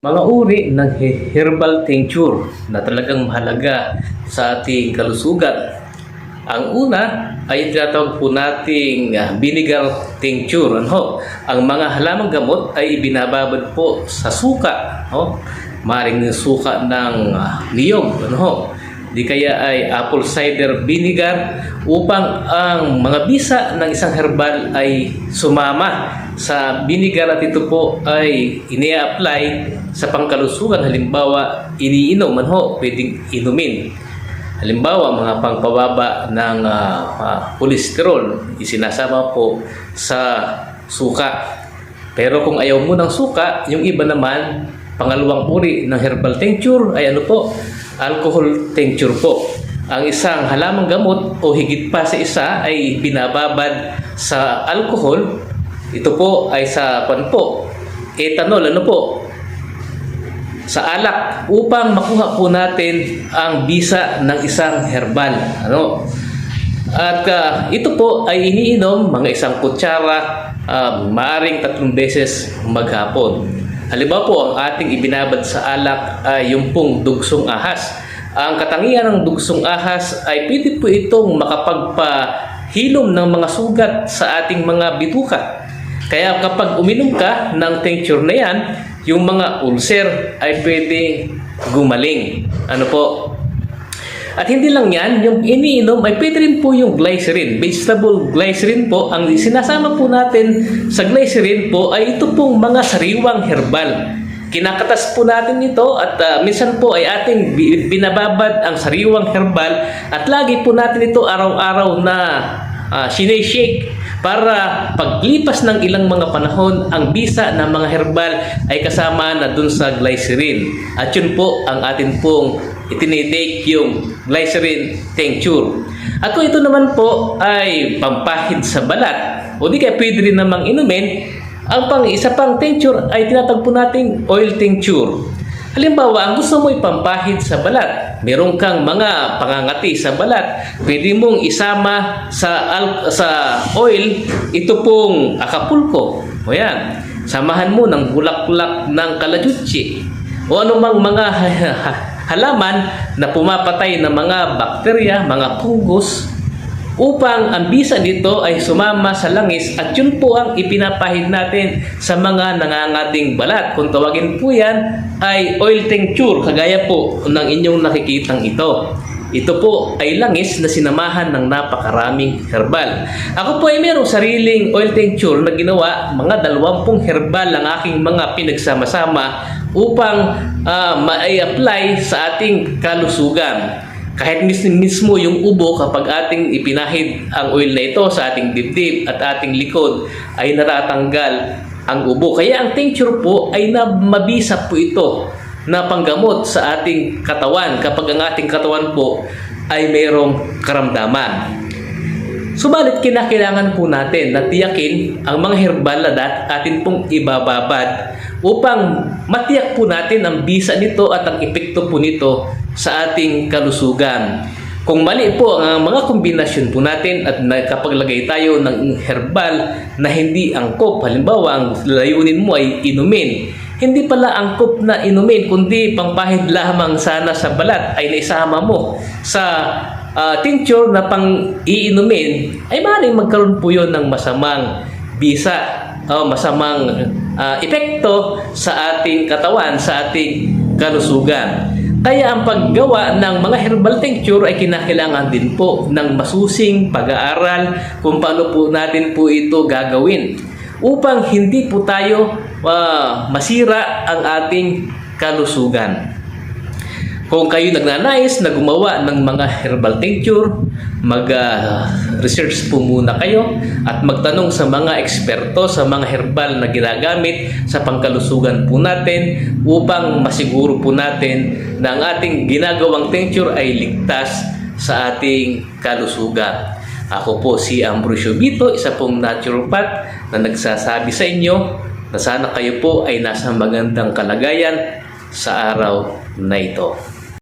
Mga uri ng he- herbal tincture na talagang mahalaga sa ating kalusugan. Ang una ay tinatawag po nating ah, vinegar tincture. Ano? Ang mga halamang gamot ay ibinababad po sa suka. No? Maring suka ng ah, niyog. Ano? Di kaya ay apple cider vinegar upang ang mga bisa ng isang herbal ay sumama sa vinegar at ito po ay ini-apply sa pangkalusugan. Halimbawa, iniinom man ho, pwedeng inumin. Halimbawa, mga pangpababa ng ah, ah, cholesterol, isinasama po sa suka. Pero kung ayaw mo ng suka, yung iba naman, pangalawang uri ng herbal tincture ay ano po? Alcohol tincture po. Ang isang halamang gamot o higit pa sa isa ay binababad sa alcohol. Ito po ay sa pan po, ethanol, ano po? sa alak upang makuha po natin ang bisa ng isang herbal. Ano? At ah, ito po ay iniinom mga isang kutsara ah, maaring tatlong beses maghapon. Halimbawa po, ang ating ibinabad sa alak ay yung pong dugsong ahas. Ang katangian ng dugsong ahas ay pwede po itong makapagpahilom ng mga sugat sa ating mga bituka. Kaya kapag uminom ka ng tincture na yan, yung mga ulcer ay pwede gumaling. Ano po? At hindi lang yan, yung iniinom ay pwede rin po yung glycerin. Vegetable glycerin po, ang sinasama po natin sa glycerin po ay ito pong mga sariwang herbal. Kinakatas po natin ito at ah, minsan po ay ating bi- binababad ang sariwang herbal at lagi po natin ito araw-araw na uh, shake para paglipas ng ilang mga panahon, ang bisa ng mga herbal ay kasama na dun sa glycerin. At yun po ang atin pong itinitake yung glycerin tincture. At kung ito naman po ay pampahid sa balat, o di kaya pwede rin namang inumin, ang pang isa pang tincture ay tinatagpo nating oil tincture. Halimbawa, ang gusto mo ipampahid sa balat, meron kang mga pangangati sa balat, pwede mong isama sa sa oil ito pong akapulko. O yan, samahan mo ng bulak-bulak ng kalajutsi o anumang mga halaman na pumapatay ng mga bakterya, mga fungus, upang ang bisa nito ay sumama sa langis at yun po ang ipinapahid natin sa mga nangangating balat. Kung tawagin po yan ay oil tincture, kagaya po ng inyong nakikitang ito. Ito po ay langis na sinamahan ng napakaraming herbal. Ako po ay mayroong sariling oil tincture na ginawa, mga dalawampung herbal ang aking mga pinagsama-sama upang ah, ma-apply sa ating kalusugan. Kahit mis- mismo yung ubo kapag ating ipinahid ang oil na ito sa ating dibdib at ating likod ay natatanggal ang ubo. Kaya ang tincture po ay mabisa po ito na panggamot sa ating katawan kapag ang ating katawan po ay mayroong karamdaman. Subalit kinakailangan po natin na tiyakin ang mga herbal na dat atin pong ibababad upang matiyak po natin ang bisa nito at ang epekto po nito sa ating kalusugan. Kung mali po ang mga kombinasyon po natin at nakapaglagay tayo ng herbal na hindi angkop, halimbawa ang layunin mo ay inumin, hindi pala angkop na inumin kundi pangpahid lamang sana sa balat ay naisama mo sa ah, tincture na pang iinumin ay maaaring magkaroon po yun ng masamang bisa o masamang ah, epekto sa ating katawan, sa ating kalusugan. Kaya ang paggawa ng mga herbal tincture ay kinakailangan din po ng masusing pag-aaral kung paano po natin po ito gagawin upang hindi po tayo ah, masira ang ating kalusugan. Kung kayo nagnanais na gumawa ng mga herbal tincture, mag-research po muna kayo at magtanong sa mga eksperto sa mga herbal na ginagamit sa pangkalusugan po natin upang masiguro po natin na ang ating ginagawang tincture ay ligtas sa ating kalusugan. Ako po si Ambrosio Bito, isa pong naturopath na nagsasabi sa inyo na sana kayo po ay nasa magandang kalagayan sa araw na ito.